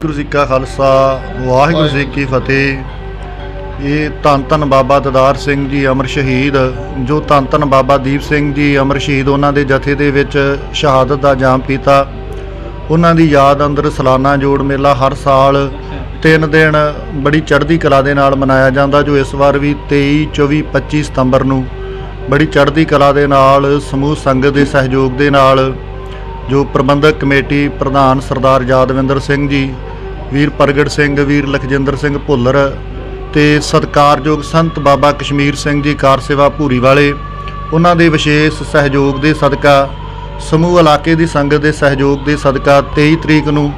ਵਾਹਿਗੁਰੂ ਜੀ ਕਾ ਖਾਲਸਾ, ਵਾਹਿਗੁਰੂ ਜੀ ਕੀ ਫਤਿਹ। ਇਹ ਧੰਨ ਧੰਨ ਬਾਬਾ ਦਦਾਰ ਸਿੰਘ ਜੀ ਅਮਰ ਸ਼ਹੀਦ, ਜੋ ਧੰਨ ਧੰਨ ਬਾਬਾ ਦੀਪ ਸਿੰਘ ਜੀ ਅਮਰ ਸ਼ਹੀਦ, ਉਹਨਾਂ ਦੇ ਜਥੇ ਦੇ ਵਿੱਚ ਸ਼ਹਾਦਤ ਦਾ ਜਾਮ ਪੀਤਾ। ਉਹਨਾਂ ਦੀ ਯਾਦ ਅੰਦਰ ਸਾਲਾਨਾ ਜੋੜ ਮੇਲਾ ਹਰ ਸਾਲ ਤਿੰਨ ਦਿਨ ਬੜੀ ਚੜ੍ਹਦੀ ਕਲਾ ਦੇ ਨਾਲ ਮਨਾਇਆ ਜਾਂਦਾ, ਜੋ ਇਸ ਵਾਰ ਵੀ 23 24 25 ਸਤੰਬਰ ਨੂੰ ਬੜੀ ਚੜ੍ਹਦੀ ਕਲਾ ਦੇ ਨਾਲ, ਸਮੂਹ ਸੰਗਤ ਦੇ ਸਹਿਯੋਗ ਦੇ ਨਾਲ ਜੋ ਪ੍ਰਬੰਧਕ ਕਮੇਟੀ ਪ੍ਰਧਾਨ ਸਰਦਾਰ ਯਾਦਵਿੰਦਰ ਸਿੰਘ ਜੀ ਵੀਰ ਪ੍ਰਗਟ ਸਿੰਘ, ਵੀਰ ਲਖਜਿੰਦਰ ਸਿੰਘ ਭੁੱਲਰ ਤੇ ਸਤਕਾਰਯੋਗ ਸੰਤ ਬਾਬਾ ਕਸ਼ਮੀਰ ਸਿੰਘ ਜੀ ਕਾਰ ਸੇਵਾ ਭੂਰੀ ਵਾਲੇ। ਉਹਨਾਂ ਦੇ ਵਿਸ਼ੇਸ਼ ਸਹਿਯੋਗ ਦੇ ਸਦਕਾ, ਸਮੂਹ ਇਲਾਕੇ ਦੀ ਸੰਗਤ ਦੇ ਸਹਿਯੋਗ ਦੇ ਸਦਕਾ 23 ਤਰੀਕ ਨੂੰ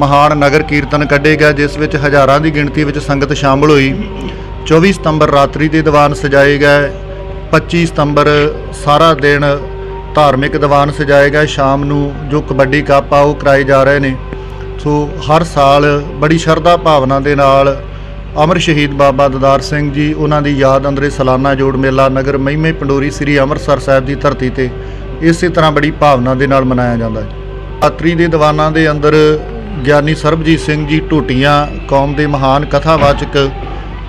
ਮਹਾਨ ਨਗਰ ਕੀਰਤਨ ਕੱਢੇਗਾ ਜਿਸ ਵਿੱਚ ਹਜ਼ਾਰਾਂ ਦੀ ਗਿਣਤੀ ਵਿੱਚ ਸੰਗਤ ਸ਼ਾਮਲ ਹੋਈ। 24 ਸਤੰਬਰ ਰਾਤਰੀ ਦੇ ਦੀਵਾਨ ਸਜਾਏ ਗਏ। 25 ਸਤੰਬਰ ਸਾਰਾ ਦਿਨ ਧਾਰਮਿਕ ਦੀਵਾਨ ਸਜਾਏ ਗਏ। ਸ਼ਾਮ ਨੂੰ ਜੋ ਕਬੱਡੀ ਕੱਪ ਆ, ਉਹ ਕਰਾਏ ਜਾ ਰਹੇ ਨੇ। ਸੋ ਹਰ ਸਾਲ ਬੜੀ ਸ਼ਰਧਾ ਭਾਵਨਾ ਦੇ ਨਾਲ ਅਮਰ ਸ਼ਹੀਦ ਬਾਬਾ ਦਦਾਰ ਸਿੰਘ ਜੀ, ਉਹਨਾਂ ਦੀ ਯਾਦ ਅੰਦਰੇ ਸਾਲਾਨਾ ਜੋੜ ਮੇਲਾ ਨਗਰ ਮਹਿਮੇ ਪੰਡੋਰੀ ਸ੍ਰੀ ਅੰਮ੍ਰਿਤਸਰ ਸਾਹਿਬ ਦੀ ਧਰਤੀ ਤੇ ਇਸੇ ਤਰ੍ਹਾਂ ਬੜੀ ਭਾਵਨਾ ਦੇ ਨਾਲ ਮਨਾਇਆ ਜਾਂਦਾ ਹੈ। ਆਤਰੀ ਦੇ ਦੀਵਾਨਾਂ ਦੇ ਅੰਦਰ ਗਿਆਨੀ ਸਰਬਜੀਤ ਸਿੰਘ ਜੀ ਢੋਟੀਆਂ, ਕੌਮ ਦੇ ਮਹਾਨ ਕਥਾਵਾਚਕ,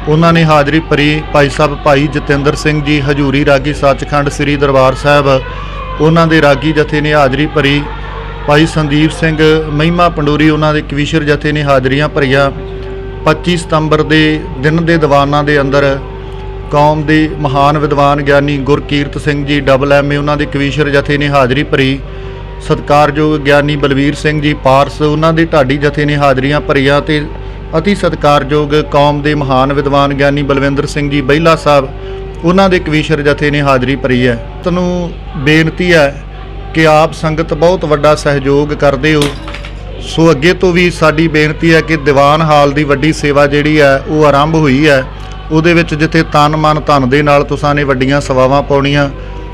ਉਹਨਾਂ ਨੇ ਹਾਜ਼ਰੀ ਭਰੀ ਭਾਈ ਸਾਹਿਬ ਭਾਈ ਜਤਿੰਦਰ ਸਿੰਘ ਜੀ, ਹਜੂਰੀ ਰਾਗੀ ਸੱਚਖੰਡ ਸ੍ਰੀ ਦਰਬਾਰ ਸਾਹਿਬ, ਉਹਨਾਂ ਦੇ ਰਾਗੀ ਜਥੇ ਨੇ ਹਾਜ਼ਰੀ ਭਰੀ ਭਾਈ ਸੰਦੀਪ ਸਿੰਘ ਮਹਿਮਾ ਪੰਡੋਰੀ, ਉਹਨਾਂ ਦੇ ਕਵੀਸ਼ਰ ਜਥੇ ਨੇ ਹਾਜ਼ਰੀਆਂ ਭਰੀਆਂ। 25 ਸਤੰਬਰ ਦੇ ਦਿਨ ਦੇ ਦੀਵਾਨਾਂ ਦੇ ਅੰਦਰ ਕੌਮ ਦੇ ਮਹਾਨ ਵਿਦਵਾਨ ਗਿਆਨੀ ਗੁਰਕੀਰਤ ਸਿੰਘ ਜੀ ਡਬਲ ਐਮਏ ਉਹਨਾਂ ਦੇ ਕਵੀਸ਼ਰ ਜਥੇ ਨੇ ਹਾਜ਼ਰੀ ਭਰੀ। ਸਤਕਾਰਯੋਗ ਗਿਆਨੀ ਬਲਵੀਰ ਸਿੰਘ ਜੀ, ਪਾਰਸ, ਉਹਨਾਂ ਦੇ ਢਾਡੀ ਜਥੇ ਨੇ ਹਾਜ਼ਰੀਆਂ ਭਰੀਆਂ ਤੇ ਅਤੀ ਸਤਕਾਰਯੋਗ ਕੌਮ ਦੇ ਮਹਾਨ ਵਿਦਵਾਨ ਗਿਆਨੀ ਬਲਵਿੰਦਰ ਸਿੰਘ ਜੀ ਬਹਿਲਾ ਸਾਹਿਬ, ਉਹਨਾਂ ਦੇ ਕਵੀਸ਼ਰ ਜਥੇ ਨੇ ਹਾਜ਼ਰੀ ਭਰੀ ਹੈ। ਤੁਹਾਨੂੰ ਬੇਨਤੀ ਹੈ ਕਿ ਆਪ ਸੰਗਤ ਬਹੁਤ ਵੱਡਾ ਸਹਿਯੋਗ ਕਰਦੇ ਹੋ। ਸੋ ਅੱਗੇ ਤੋਂ ਵੀ ਸਾਡੀ ਬੇਨਤੀ ਹੈ ਕਿ ਦੀਵਾਨ ਹਾਲ ਦੀ ਵੱਡੀ ਸੇਵਾ ਜਿਹੜੀ ਹੈ, ਉਹ ਆਰੰਭ ਹੋਈ ਹੈ। ਉਹਦੇ ਵਿੱਚ ਜਿੱਥੇ ਤਨ ਮਨ ਧਨ ਦੇ ਨਾਲ ਤੁਸਾਂ ਨੇ ਵੱਡੀਆਂ ਸੇਵਾਵਾਂ ਪਾਉਣੀਆਂ,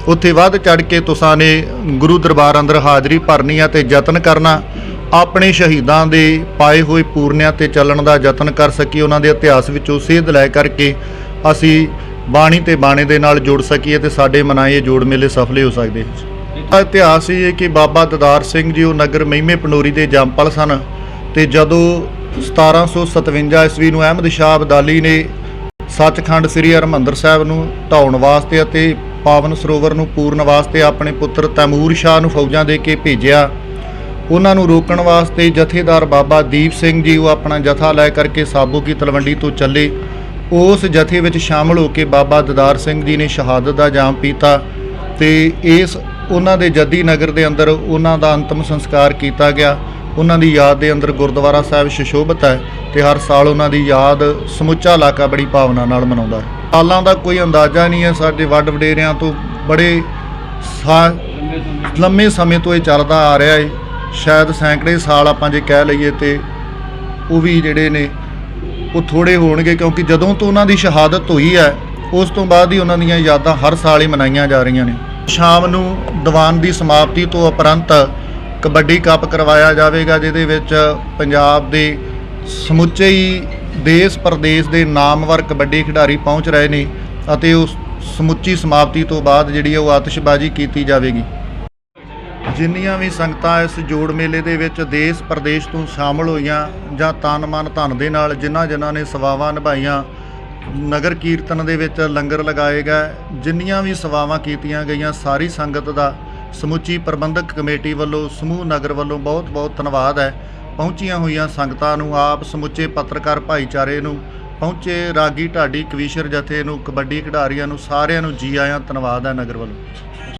ਉੱਥੇ ਵੱਧ ਚੜ ਕੇ ਤੁਸਾਂ ਨੇ ਗੁਰੂ ਦਰਬਾਰ ਅੰਦਰ ਹਾਜ਼ਰੀ ਭਰਨੀ ਹੈ ਤੇ ਯਤਨ ਕਰਨਾ, ਆਪਣੇ ਸ਼ਹੀਦਾਂ ਦੇ ਪਾਏ ਹੋਏ ਪੂਰਨਿਆਂ ਤੇ ਚੱਲਣ ਦਾ ਯਤਨ ਕਰ ਸਕੀਏ, ਉਹਨਾਂ ਦੇ ਇਤਿਹਾਸ ਵਿੱਚੋਂ ਸੇਧ ਲੈ ਕਰਕੇ ਅਸੀਂ ਬਾਣੀ ਤੇ ਬਾਣੇ ਦੇ ਨਾਲ ਜੁੜ ਸਕੀਏ ਤੇ ਸਾਡੇ ਮਨਾਏ ਜੋੜ ਮੇਲੇ ਸਫਲੇ ਹੋ ਸਕਦੇ ਆ ਇਤਿਹਾਸ ਇਹ ਹੈ ਕਿ ਬਾਬਾ ਦਦਾਰ ਸਿੰਘ ਜੀ ਉਹ ਨਗਰ ਮਹਿਮੇ ਪਨੋਰੀ ਦੇ ਜੰਪਲ ਸਨ ਤੇ ਜਦੋਂ 1757 ਈਸਵੀ ਨੂੰ ਅਹਿਮਦ ਸ਼ਾਹ ਅਬਦਾਲੀ ਨੇ ਸੱਚਖੰਡ ਸ੍ਰੀ ਹਰਿਮੰਦਰ ਸਾਹਿਬ ਨੂੰ ਢਾਉਣ ਵਾਸਤੇ ਅਤੇ ਪਾਵਨ ਸਰੋਵਰ ਨੂੰ ਪੂਰਨ ਵਾਸਤੇ ਆਪਣੇ ਪੁੱਤਰ ਤੈਮੂਰ ਸ਼ਾਹ ਨੂੰ ਫੌਜਾਂ ਦੇ ਕੇ ਭੇਜਿਆ, ਉਹਨਾਂ ਨੂੰ ਰੋਕਣ ਵਾਸਤੇ ਜਥੇਦਾਰ ਬਾਬਾ ਦੀਪ ਸਿੰਘ ਜੀ ਉਹ ਆਪਣਾ ਜਥਾ ਲੈ ਕਰਕੇ ਸਾਬੋ ਕੀ ਤਲਵੰਡੀ ਤੋਂ ਚੱਲੇ। ਉਸ ਜਥੇ ਵਿੱਚ ਸ਼ਾਮਲ ਹੋ ਕੇ ਬਾਬਾ ਦਦਾਰ ਸਿੰਘ ਜੀ ਨੇ ਸ਼ਹਾਦਤ ਦਾ ਜਾਮ ਪੀਤਾ ਤੇ ਇਸ ਉਹਨਾਂ ਦੇ ਜੱਦੀ ਨਗਰ ਦੇ ਅੰਦਰ ਉਹਨਾਂ ਦਾ ਅੰਤਮ ਸੰਸਕਾਰ ਕੀਤਾ ਗਿਆ। ਉਹਨਾਂ ਦੀ ਯਾਦ ਦੇ ਅੰਦਰ ਗੁਰਦੁਆਰਾ ਸਾਹਿਬ ਸ਼ਿਸ਼ੋਭਤ ਹੈ ਤੇ ਹਰ ਸਾਲ ਉਹਨਾਂ ਦੀ ਯਾਦ ਸਮੁੱਚਾ ਇਲਾਕਾ ਬੜੀ ਭਾਵਨਾ ਨਾਲ ਮਨਾਉਂਦਾ ਹੈ। ਸਾਲਾਂ ਦਾ ਕੋਈ ਅੰਦਾਜ਼ਾ ਨਹੀਂ ਹੈ, ਸਾਡੇ ਵੱਡ ਵਡੇਰਿਆਂ ਤੋਂ ਬੜੇ ਸਾ- ਲੰਮੇ ਸਮੇਂ ਤੋਂ ਇਹ ਚੱਲਦਾ ਆ ਰਿਹਾ ਹੈ ਸ਼ਾਇਦ ਸੈਂਕੜੇ ਸਾਲ ਆਪਾਂ ਜੇ ਕਹਿ ਲਈਏ ਤੇ ਉਹ ਵੀ ਜਿਹੜੇ ਨੇ, ਉਹ ਥੋੜੇ ਹੋਣਗੇ ਕਿਉਂਕਿ ਜਦੋਂ ਤੋਂ ਉਹਨਾਂ ਦੀ ਸ਼ਹਾਦਤ ਹੋਈ ਹੈ, ਉਸ ਤੋਂ ਬਾਅਦ ਹੀ ਉਹਨਾਂ ਦੀਆਂ ਯਾਦਾਂ ਹਰ ਸਾਲ ਹੀ ਮਨਾਈਆਂ ਜਾ ਰਹੀਆਂ ਨੇ। ਸ਼ਾਮ ਨੂੰ ਦੀਵਾਨ ਦੀ ਸਮਾਪਤੀ ਤੋਂ ਉਪਰੰਤ ਕਬੱਡੀ ਕੱਪ ਕਰਵਾਇਆ ਜਾਵੇਗਾ, ਜਿਹਦੇ ਵਿੱਚ ਪੰਜਾਬ ਦੇ ਸਮੁੱਚੇ ਹੀ ਦੇਸ਼ ਪ੍ਰਦੇਸ਼ ਦੇ ਨਾਮਵਰ ਕਬੱਡੀ ਖਿਡਾਰੀ ਪਹੁੰਚ ਰਹੇ ਨੇ ਅਤੇ ਉਸ ਸਮੁੱਚੀ ਸਮਾਪਤੀ ਤੋਂ ਬਾਅਦ ਜਿਹੜੀ ਹੈ ਉਹ ਆਤਿਸ਼ਬਾਜ਼ੀ ਕੀਤੀ ਜਾਵੇਗੀ। ਜਿੰਨੀਆਂ ਵੀ ਸੰਗਤਾਂ ਇਸ ਜੋੜ ਮੇਲੇ ਦੇ ਵਿੱਚ ਦੇਸ਼ ਪ੍ਰਦੇਸ਼ ਤੋਂ ਸ਼ਾਮਲ ਹੋਈਆਂ ਜਾਂ ਤਨ ਮਨ ਧਨ ਦੇ ਨਾਲ ਜਿਨ੍ਹਾਂ ਜਿਨ੍ਹਾਂ ਨੇ ਸੇਵਾਵਾਂ ਨਿਭਾਈਆਂ ਨਗਰ ਕੀਰਤਨ ਦੇ ਵਿੱਚ ਲੰਗਰ ਲਗਾਏ ਗਏ। ਜਿੰਨੀਆਂ ਵੀ ਸੇਵਾਵਾਂ ਕੀਤੀਆਂ ਗਈਆਂ, ਸਾਰੀ ਸੰਗਤ ਦਾ ਸਮੁੱਚੀ ਪ੍ਰਬੰਧਕ ਕਮੇਟੀ ਵੱਲੋਂ, ਸਮੂਹ ਨਗਰ ਵੱਲੋਂ ਬਹੁਤ ਬਹੁਤ ਧੰਨਵਾਦ ਹੈ। ਪਹੁੰਚੀਆਂ ਹੋਈਆਂ ਸੰਗਤਾਂ ਨੂੰ, ਆਪ ਸਮੁੱਚੇ ਪੱਤਰਕਾਰ ਭਾਈਚਾਰੇ ਨੂੰ, ਪਹੁੰਚੇ ਰਾਗੀ ਢਾਡੀ ਕਵੀਸ਼ਰ ਜਥੇ ਨੂੰ, ਕਬੱਡੀ ਖਿਡਾਰੀਆਂ ਨੂੰ, ਸਾਰਿਆਂ ਨੂੰ ਜੀ ਆਇਆਂ ਧੰਨਵਾਦ ਹੈ ਨਗਰ ਵੱਲੋਂ।